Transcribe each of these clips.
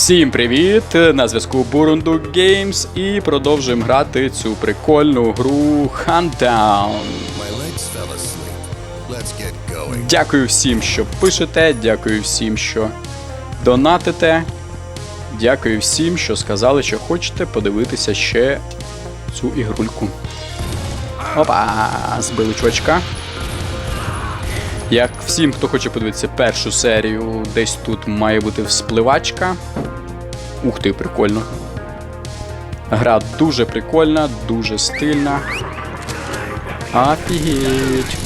Всім привіт! На зв'язку Burundu Games і продовжуємо грати цю прикольну гру Huntdown. Дякую всім, що пишете, дякую всім, що донатите. Дякую всім, що сказали, що хочете подивитися ще цю ігрульку. Опа, збили чувачка. Як всім, хто хоче подивитися першу серію, десь тут має бути вспливачка. Ух ти, прикольно. Гра дуже прикольна, дуже стильна. Офігеть.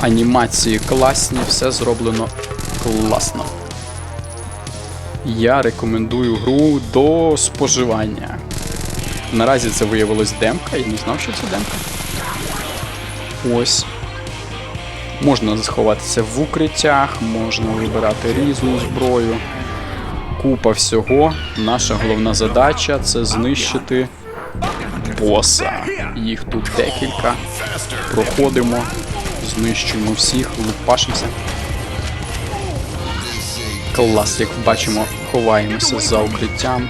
Анімації класні, все зроблено класно. Я рекомендую гру до споживання. Наразі це виявилось демка, я не знав, що це демка. Ось. Можна заховатися в укриттях, можна вибирати різну зброю. Купа всього. Наша головна задача це знищити боса. Їх тут декілька. Проходимо, знищуємо всіх, лупашимося. Клас, як бачимо, ховаємося за укриттям.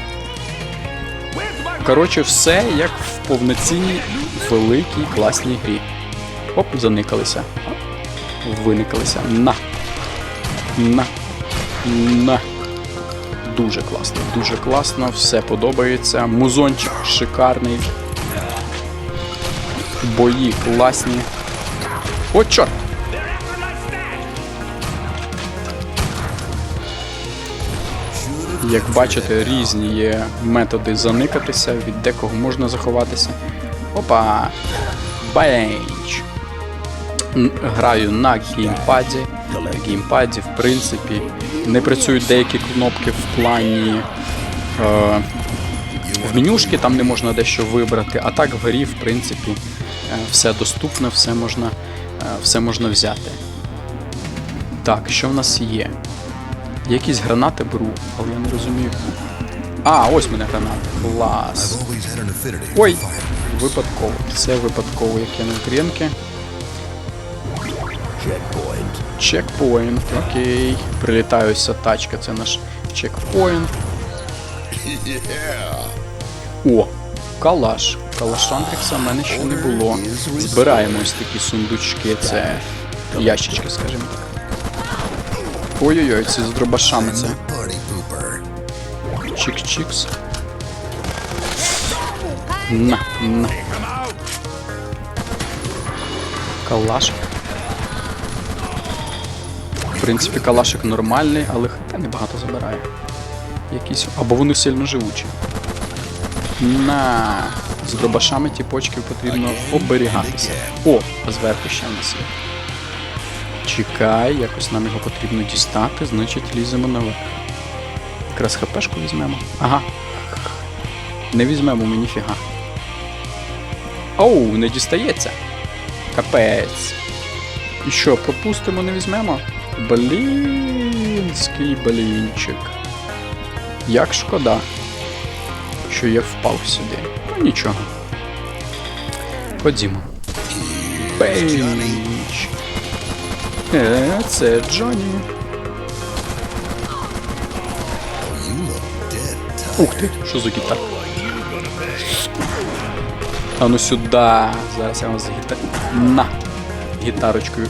Коротше, все як в повноцінній великій класній грі. Оп, заникалися. Виникалися. На. На. На. Дуже класно, дуже класно, все подобається. Музончик шикарний. Бої класні. О, чорт! Як бачите, різні є методи заникатися, від декого можна заховатися. Опа! Бенч! Граю на геймпаді. На геймпаді, в принципі, не працюють деякі кнопки в плані. Е, в менюшки там не можна дещо вибрати, а так в грі, в принципі, е, все доступно, все можна, е, все можна взяти. Так, що в нас є? Якісь гранати беру, але я не розумію. А, ось мене гранати. Клас. Ой, випадково. Це випадково, як я на грінки. Чекпоінт, окей. Прилітаюся тачка, це наш чекпоінт. О, калаш. Калашантрикса в мене ще не було. Збираємо ось такі сундучки, це ящички, скажімо так. Ой-ой-ой, це з дробашами це. Чик-чикс. На, на. Калашик. В принципі, калашик нормальний, але хп небагато забирає. Якісь. Або вони сильно живучі. На. З дробашами тіпочків потрібно оберігатися. О, а зверху ще в нас є. Чекай, якось нам його потрібно дістати, значить ліземо наверх. Якраз хпшку візьмемо. Ага. Не візьмемо мені фіга. Оу, не дістається. Капець. І що, пропустимо, не візьмемо? Блінський блінчик. Як шкода, що я впав сюди. Ну нічого. Ходімо. Бейч. Е, це tired. Ух ти, що за гітара? А ну сюди. Зараз я вам з гіта... На. Гітарочкою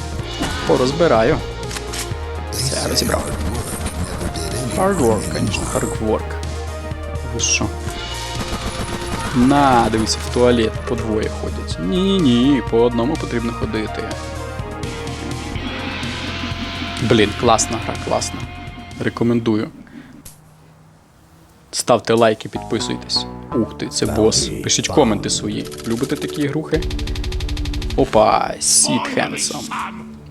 порозбираю. Розібрав. Hardwork, звісно, hardwork. Ви що? На, дивіться, в туалет по двоє ходять. Ні-ні-ні, по одному потрібно ходити. Блін, класна гра, класна. Рекомендую. Ставте лайки, підписуйтесь. Ух ти, це бос. Пишіть коменти свої. Любите такі грухи? Опа, Сід Хенсом.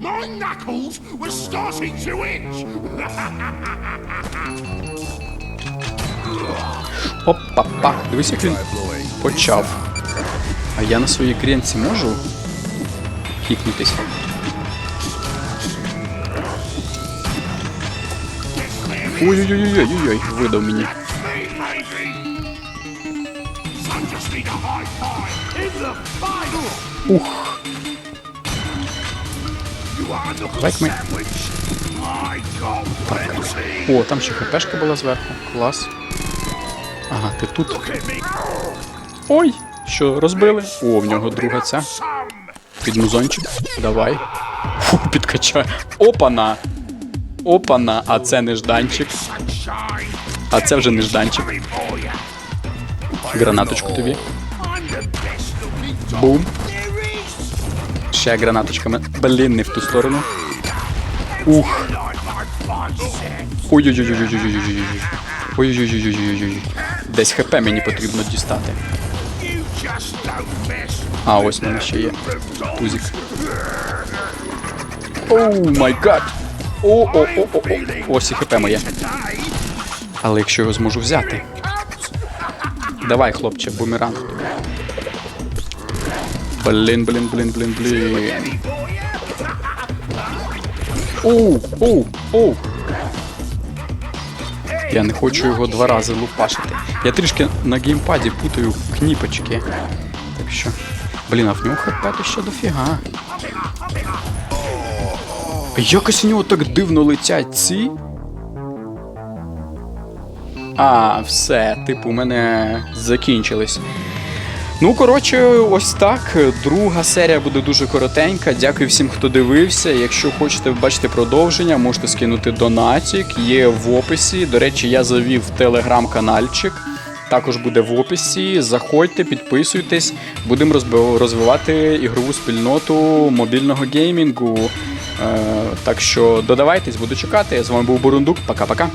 My knuckles were starting to itch. Опа-па. Дивись, як він почав. А я на своїй крінці можу хікнутися? Ой-ой-ой-ой-ой, видав мені. Me, Plenty. О, там ще хпшка була зверху. Клас. Ага, ти тут. Ой! Що, розбили? О, в нього друга ця. Some Під музончик. Давай. Фу, підкачай. Опана! Опана, а це нежданчик. sunshine. А це вже for ya. Гранаточку тобі. Бум. Ще гранаточками. Блін, не в ту сторону. Ух. Ой-ой-ой-ой-ой-ой-ой-ой-ой-ой-ой-ой-ой-ой-ой. Десь хп мені потрібно дістати. А, ось мене ще є. Тузик. Оу май гад. О-о-о-о-о. Ось і хп моє. Але якщо його зможу взяти. Давай, хлопче, бумеранг тобі. Блін, блін, блін, блін, блін. Оу, оу, оу. Я не хочу його два рази лупашити. Я трішки на геймпаді путаю кніпочки. Так що. Блін, а в нього хп то ще дофіга. Якось у нього так дивно летять ці. А, все, типу, у мене закінчились. Ну, коротше, ось так. Друга серія буде дуже коротенька. Дякую всім, хто дивився. Якщо хочете бачити продовження, можете скинути донатик. Є в описі. До речі, я завів телеграм-канальчик. Також буде в описі. Заходьте, підписуйтесь. Будемо розвивати ігрову спільноту мобільного геймінгу. Е, так що додавайтесь, буду чекати. З вами був Бурундук. Пока-пока.